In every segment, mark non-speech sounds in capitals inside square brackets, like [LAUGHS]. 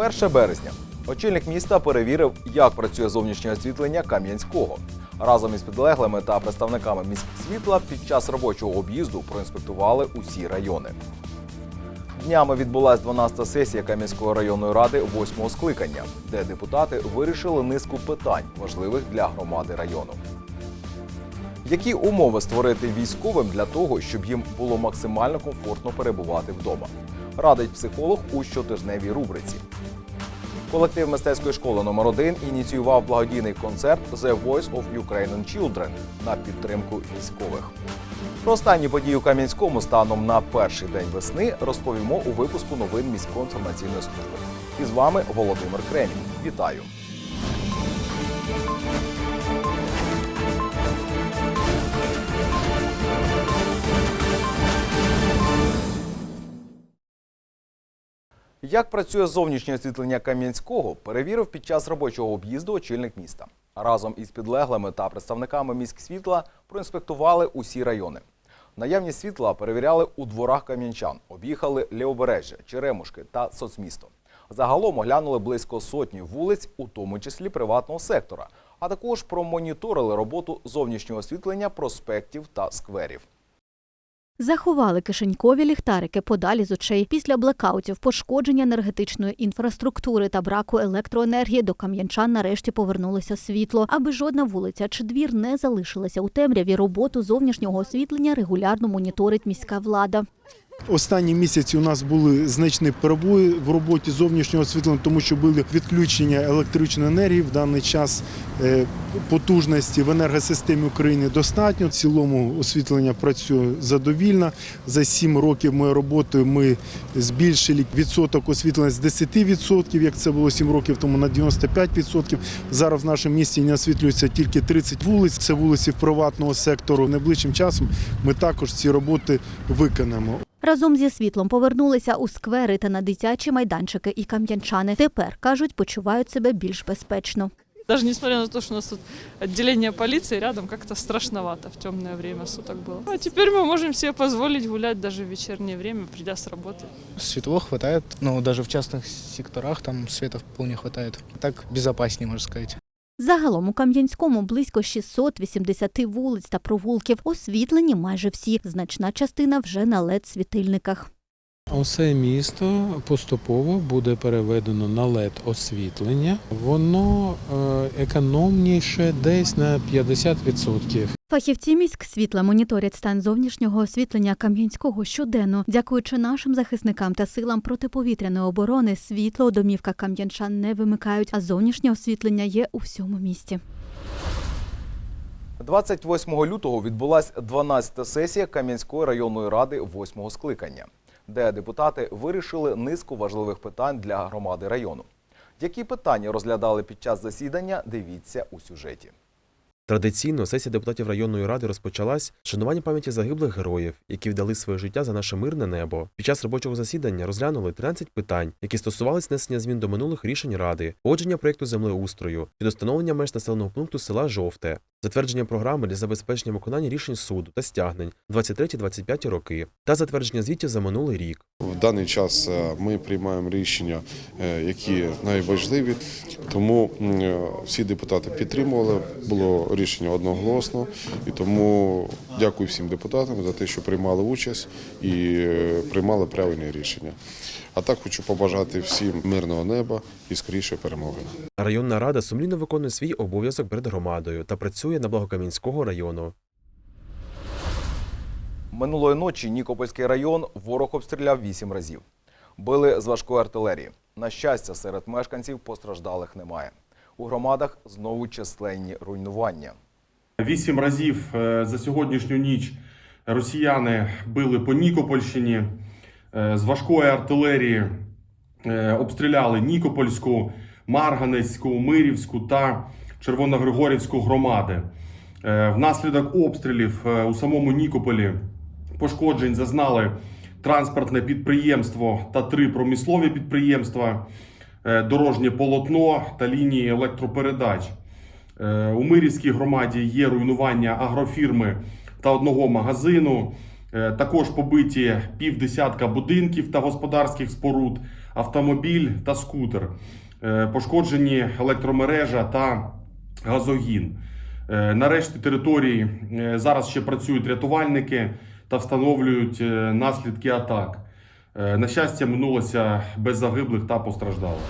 1 березня. Очільник міста перевірив, як працює зовнішнє освітлення Кам'янського. Разом із підлеглими та представниками міськсвітла під час робочого об'їзду проінспектували усі райони. Днями відбулася 12-та сесія Кам'янської районної ради 8-го скликання, де депутати вирішили низку питань, важливих для громади району. Які умови створити військовим для того, щоб їм було максимально комфортно перебувати вдома? Радить психолог у щотижневій рубриці. Колектив мистецької школи номер 1 ініціював благодійний концерт The Voice of Ukrainian Children на підтримку військових. Про останні події у Кам'янському станом на перший день весни розповімо у випуску новин міської інформаційної служби. І з вами Володимир Кремінь. Вітаю! Як працює зовнішнє освітлення Кам'янського, перевірив під час робочого об'їзду очільник міста. Разом із підлеглими та представниками міськсвітла проінспектували усі райони. Наявність світла перевіряли у дворах кам'янчан, об'їхали Лівобережжя, Черемушки та соцмісто. Загалом оглянули близько сотні вулиць, у тому числі приватного сектора, а також промоніторили роботу зовнішнього освітлення проспектів та скверів. Заховали кишенькові ліхтарики подалі з очей. Після блекаутів, пошкодження енергетичної інфраструктури та браку електроенергії до кам'янчан нарешті повернулося світло. Аби жодна вулиця чи двір не залишилася у темряві, роботу зовнішнього освітлення регулярно моніторить міська влада. Останні місяці у нас були значні перебої в роботі зовнішнього освітлення, тому що були відключення електричної енергії. В даний час е, потужності в енергосистемі України достатньо. В цілому освітлення працює задовільно. За 7 років моєї роботи ми збільшили відсоток освітлення з 10%, як це було 7 років тому, на 95%. Зараз в нашому місті не освітлюється тільки 30 вулиць. Це вулиці приватного сектору. Найближчим часом ми також ці роботи виконаємо. Разом зі світлом повернулися у сквери та на дитячі майданчики і кам'янчани. Тепер кажуть, почувають себе більш безпечно. Даже несмотря на то, что у нас тут отделение полиции рядом, как-то страшновато в темное время суток было. А теперь мы можем себе позволить гулять даже в вечернее время, придя с работы. Светло хватает, но даже в частных секторах там света вполне хватает. Так безопаснее, можно сказать. Загалом у Кам'янському близько 680 вулиць та провулків. Освітлені майже всі. Значна частина вже на led світильниках. Усе місто поступово буде переведено на led освітлення. Воно е, економніше десь на 50%. Фахівці міськсвітла моніторять стан зовнішнього освітлення Кам'янського щоденно. Дякуючи нашим захисникам та силам протиповітряної оборони, світло у домівках кам'янчан не вимикають, а зовнішнє освітлення є у всьому місті. 28 лютого відбулася 12-та сесія Кам'янської районної ради 8-го скликання, де депутати вирішили низку важливих питань для громади району. Які питання розглядали під час засідання, дивіться у сюжеті. Традиційно сесія депутатів районної ради розпочалась з шанування пам'яті загиблих героїв, які вдали своє життя за наше мирне небо. Під час робочого засідання розглянули 13 питань, які стосувались внесення змін до минулих рішень ради, погодження проєкту землеустрою, від встановлення меж населеного пункту села Жовте, затвердження програми для забезпечення виконання рішень суду та стягнень 23-25 роки та затвердження звітів за минулий рік. В даний час е, ми приймаємо рішення, е, які найважливі, тому е, всі депутати підтримували. Було рішення одноголосно, і тому дякую всім депутатам за те, що приймали участь і приймали правильні рішення. А так хочу побажати всім мирного неба і скоріше перемоги. Районна рада сумлінно виконує свій обов'язок перед громадою та працює на благо Кам'янського району. Минулої ночі Нікопольський район ворог обстріляв вісім разів. Били з важкої артилерії. На щастя, серед мешканців постраждалих немає. У громадах знову численні руйнування. Вісім разів е, за сьогоднішню ніч росіяни били по Нікопольщині е, з важкої артилерії, е, обстріляли Нікопольську, Марганецьку, Мирівську та Червоногригорівську громади. Е, Внаслідок обстрілів е, у самому Нікополі пошкоджень зазнали транспортне підприємство та три промислові підприємства, е, дорожнє полотно та лінії електропередач. У Мирівській громаді є руйнування агрофірми та одного магазину. Також побиті півдесятка будинків та господарських споруд, автомобіль та скутер, пошкоджені електромережа та газогін. Е, На решті території е, зараз ще працюють рятувальники та встановлюють е, наслідки атак. На щастя, минулося без загиблих та постраждалих.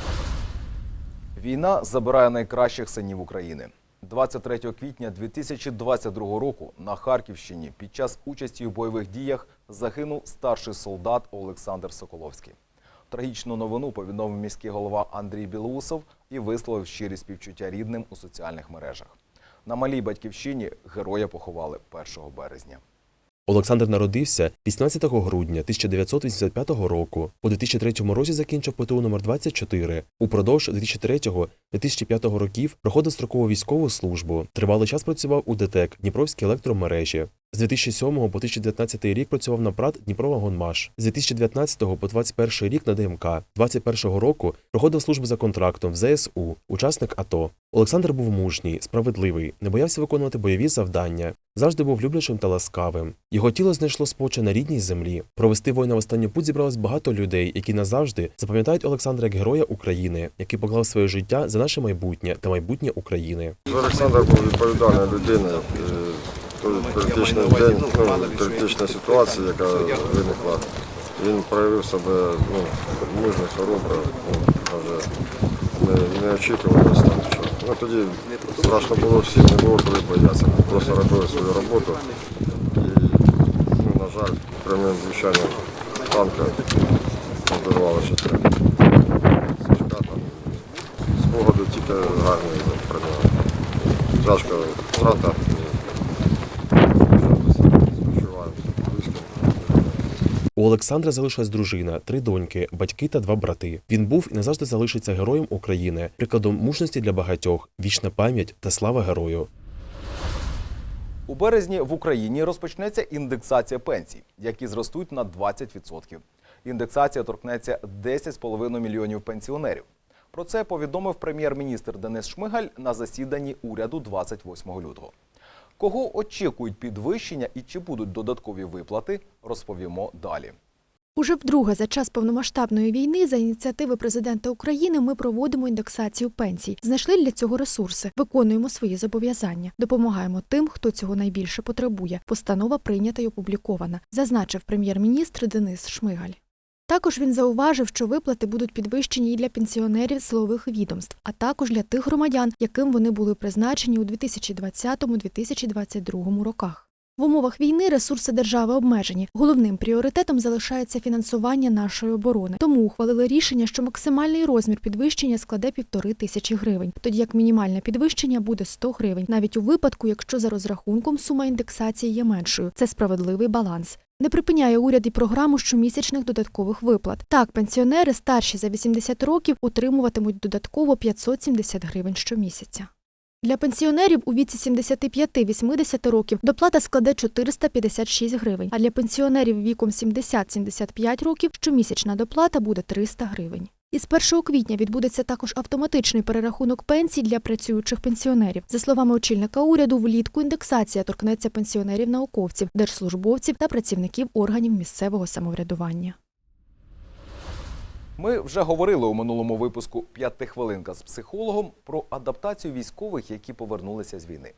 Війна забирає найкращих синів України. 23 квітня 2022 року на Харківщині під час участі у бойових діях загинув старший солдат Олександр Соколовський. Трагічну новину повідомив міський голова Андрій Білоусов і висловив щирі співчуття рідним у соціальних мережах. На малій батьківщині героя поховали 1 березня. Олександр народився 18 грудня 1985 року. У 2003 році закінчив ПТУ номер 24 Упродовж 2003-2005 років проходив строкову військову службу. Тривалий час працював у ДТЕК Дніпровські електромережі. З 2007 по 2019 рік працював на ПРАТ Дніпровагонмаш. З 2019 по 2021 рік на ДМК. 2021 року проходив службу за контрактом в ЗСУ, учасник АТО. Олександр був мужній, справедливий, не боявся виконувати бойові завдання, завжди був люблячим та ласкавим. Його тіло знайшло споче на рідній землі. Провести воїна в останню путь зібралось багато людей, які назавжди запам'ятають Олександра як героя України, який поклав своє життя за наше майбутнє та майбутнє України. Олександр був відповідальною людиною. Критичний день, ну, критична ситуація, яка виникла. Він проявив себе ну, мужньо, хоробро, ну, може, не, не там нічого. Ну, тоді страшно було всім, не було коли боятися. Ми просто робили свою роботу. І, ну, на жаль, прямим звичайно танка вбивало життя. Сашка там спогади тільки гарні про нього. Тяжка втрата. Спочуваємо близько. У Олександра залишилась дружина, три доньки, батьки та два брати. Він був і назавжди залишиться героєм України, прикладом мужності для багатьох, вічна пам'ять та слава герою. У березні в Україні розпочнеться індексація пенсій, які зростуть на 20%. Індексація торкнеться 10,5 мільйонів пенсіонерів. Про це повідомив прем'єр-міністр Денис Шмигаль на засіданні уряду 28 лютого. Кого очікують підвищення і чи будуть додаткові виплати, розповімо далі. Уже вдруге за час повномасштабної війни за ініціативи президента України ми проводимо індексацію пенсій. Знайшли для цього ресурси, виконуємо свої зобов'язання, допомагаємо тим, хто цього найбільше потребує. Постанова прийнята й опублікована, зазначив прем'єр-міністр Денис Шмигаль. Також він зауважив, що виплати будуть підвищені і для пенсіонерів силових відомств, а також для тих громадян, яким вони були призначені у 2020-2022 роках. В умовах війни ресурси держави обмежені. Головним пріоритетом залишається фінансування нашої оборони. Тому ухвалили рішення, що максимальний розмір підвищення складе півтори тисячі гривень, тоді як мінімальне підвищення буде 100 гривень, навіть у випадку, якщо за розрахунком сума індексації є меншою. Це справедливий баланс. Не припиняє уряд і програму щомісячних додаткових виплат. Так, пенсіонери старші за 80 років отримуватимуть додатково 570 гривень щомісяця. Для пенсіонерів у віці 75-80 років доплата складе 456 гривень, а для пенсіонерів віком 70-75 років щомісячна доплата буде 300 гривень. Із 1 квітня відбудеться також автоматичний перерахунок пенсій для працюючих пенсіонерів. За словами очільника уряду, влітку індексація торкнеться пенсіонерів-науковців, держслужбовців та працівників органів місцевого самоврядування. Ми вже говорили у минулому випуску «П'ятихвилинка з психологом про адаптацію військових, які повернулися з війни.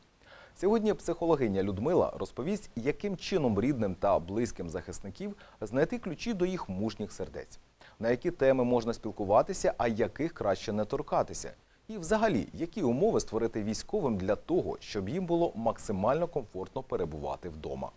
Сьогодні психологиня Людмила розповість, яким чином рідним та близьким захисників знайти ключі до їх мужніх сердець, на які теми можна спілкуватися, а яких краще не торкатися. І взагалі, які умови створити військовим для того, щоб їм було максимально комфортно перебувати вдома.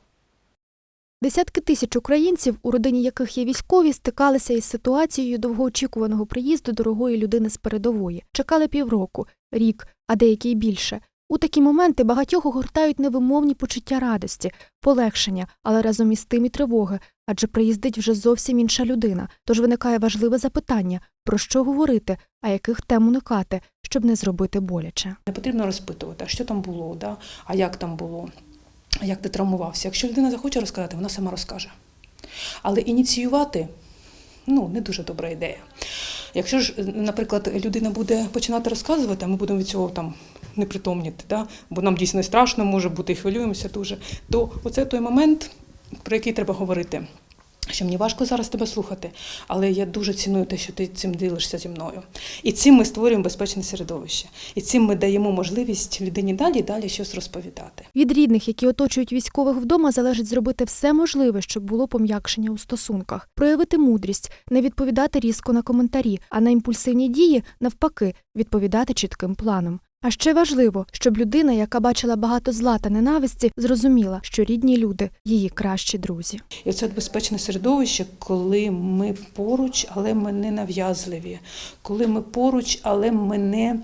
Десятки тисяч українців, у родині яких є військові, стикалися із ситуацією довгоочікуваного приїзду дорогої людини з передової. Чекали півроку, рік, а деякі й більше. У такі моменти багатьох огортають невимовні почуття радості, полегшення, але разом із тим і тривоги, адже приїздить вже зовсім інша людина. Тож виникає важливе запитання про що говорити, а яких тем уникати, щоб не зробити боляче. Не потрібно розпитувати, що там було, да? а як там було, як ти травмувався. Якщо людина захоче розказати, вона сама розкаже. Але ініціювати ну, не дуже добра ідея. Якщо ж, наприклад, людина буде починати розказувати, а ми будемо від цього там непритомніти, да? бо нам дійсно страшно може бути і хвилюємося дуже, то оце той момент, про який треба говорити. Що мені важко зараз тебе слухати, але я дуже ціную те, що ти цим ділишся зі мною. І цим ми створюємо безпечне середовище. І цим ми даємо можливість людині далі далі щось розповідати. Від рідних, які оточують військових вдома, залежить зробити все можливе, щоб було пом'якшення у стосунках, проявити мудрість, не відповідати різко на коментарі, а на імпульсивні дії, навпаки, відповідати чітким планом. А ще важливо, щоб людина, яка бачила багато зла та ненависті, зрозуміла, що рідні люди її кращі друзі. І це безпечне середовище, коли ми поруч, але ми не нав'язливі, коли ми поруч, але ми не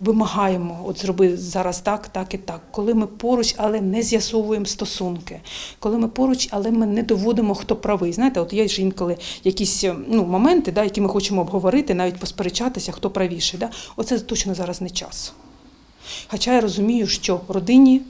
вимагаємо, от зроби зараз так, так і так. Коли ми поруч, але не з'ясовуємо стосунки, коли ми поруч, але ми не доводимо, хто правий. Знаєте, от є ж інколи якісь ну, моменти, да, які ми хочемо обговорити, навіть посперечатися, хто правіший. Да? Оце точно зараз не час. Хоча я розумію, що родині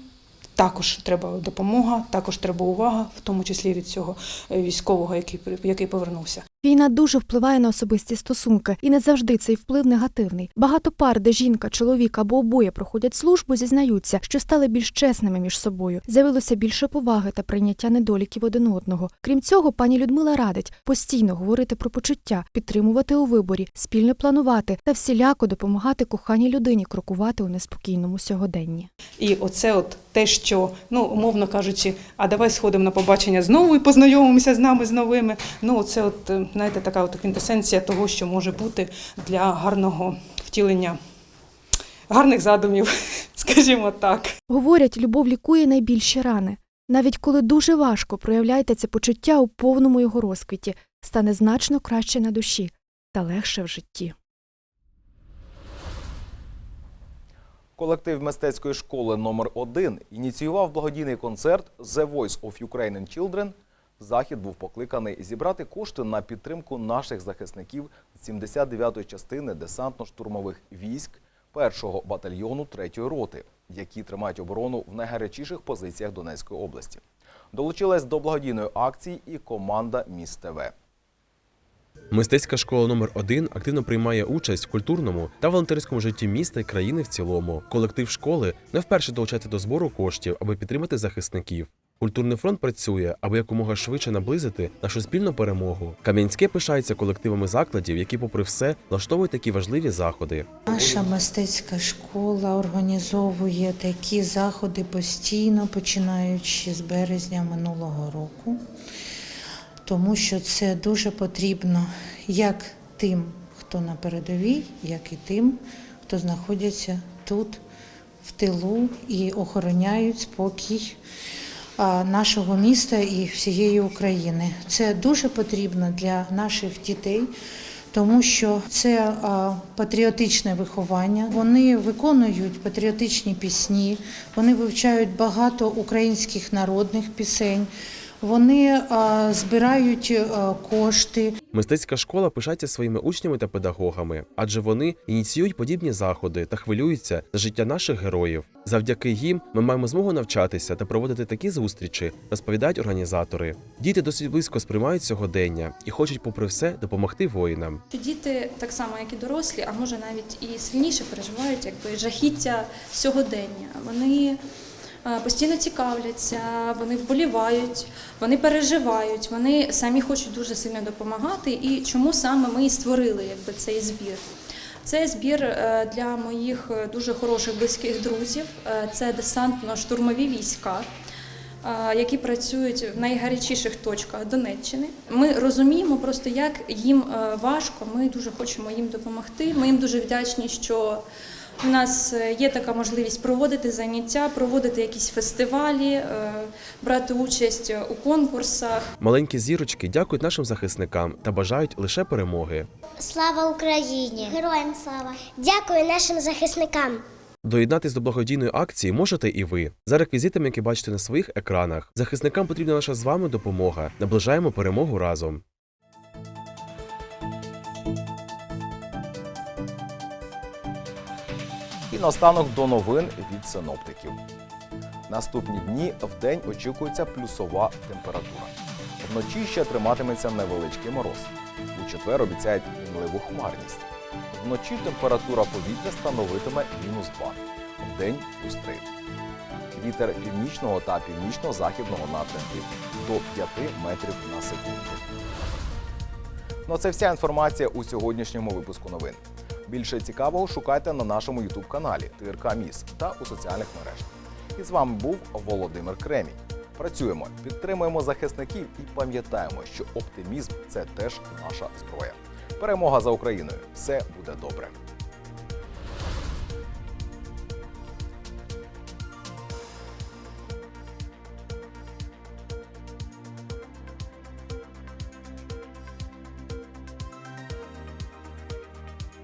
також треба допомога, також треба увага, в тому числі від цього е, військового, який, який повернувся. Війна дуже впливає на особисті стосунки, і не завжди цей вплив негативний. Багато пар, де жінка, чоловік або обоє проходять службу, зізнаються, що стали більш чесними між собою. З'явилося більше поваги та прийняття недоліків один одного. Крім цього, пані Людмила радить постійно говорити про почуття, підтримувати у виборі, спільно планувати та всіляко допомагати коханій людині крокувати у неспокійному сьогоденні. І оце от те, що, ну, умовно кажучи, а давай сходимо на побачення знову і познайомимося з нами з новими. Ну, це от, е, знаєте, така от квінтесенція того, що може бути для гарного втілення, гарних задумів, [LAUGHS] скажімо так. Говорять, любов лікує найбільші рани. Навіть коли дуже важко проявляйте це почуття у повному його розквіті, стане значно краще на душі та легше в житті. Колектив мистецької школи номер 1 ініціював благодійний концерт The Voice of Ukrainian Children. Захід був покликаний зібрати кошти на підтримку наших захисників 79-ї частини десантно-штурмових військ 1-го батальйону 3-ї роти, які тримають оборону в найгарячіших позиціях Донецької області. Долучилась до благодійної акції і команда Міст ТВ. Мистецька школа номер 1 активно приймає участь в культурному та волонтерському житті міста і країни в цілому. Колектив школи не вперше долучається до збору коштів, аби підтримати захисників. Культурний фронт працює, аби якомога швидше наблизити нашу спільну перемогу. Кам'янське пишається колективами закладів, які, попри все, влаштовують такі важливі заходи. Наша мистецька школа організовує такі заходи постійно, починаючи з березня минулого року, тому що це дуже потрібно як тим, хто на передовій, як і тим, хто знаходяться тут, в тилу і охороняють спокій нашого міста і всієї України. Це дуже потрібно для наших дітей тому що це а, патріотичне виховання. Вони виконують патріотичні пісні, вони вивчають багато українських народних пісень. Вони а, збирають кошти. Мистецька школа пишається своїми учнями та педагогами, адже вони ініціюють подібні заходи та хвилюються за життя наших героїв. Завдяки їм ми маємо змогу навчатися та проводити такі зустрічі, розповідають організатори. Діти досить близько сприймають сьогодення і хочуть, попри все, допомогти воїнам. Діти так само, як і дорослі, а може навіть і сильніше переживають якби жахіття сьогодення. Вони постійно цікавляться, вони вболівають, вони переживають, вони самі хочуть дуже сильно допомагати. І чому саме ми і створили якби цей збір? Це збір е, для моїх е, дуже хороших близьких друзів. Е, Це десантно-штурмові війська е, які працюють в найгарячіших точках Донеччини. Ми розуміємо просто, як їм е, важко. Ми дуже хочемо їм допомогти. Ми їм дуже вдячні, що у нас е, є така можливість проводити заняття, проводити якісь фестивалі, е, брати участь у конкурсах. Маленькі зірочки дякують нашим захисникам та бажають лише перемоги. Слава Україні! Героям слава! Дякую нашим захисникам! Доєднатись до благодійної акції можете і ви за реквізитами, які бачите на своїх екранах. Захисникам потрібна наша з вами допомога. Наближаємо перемогу разом. І наостанок до новин від синоптиків. Наступні дні в день очікується плюсова температура. Вночі ще триматиметься невеличкий мороз. У четвер обіцяють мінливу хмарність. Вночі температура повітря становитиме мінус 2, в день плюс 3. Вітер північного та північно-західного напрямків до 5 метрів на секунду. Ну це вся інформація у сьогоднішньому випуску новин. Більше цікавого шукайте на нашому ютуб каналі ТРК Міс та у соціальних мережах. І з вами був Володимир Кремінь. Працюємо, підтримуємо захисників і пам'ятаємо, що оптимізм це теж наша зброя. Перемога за Україною. Все буде добре.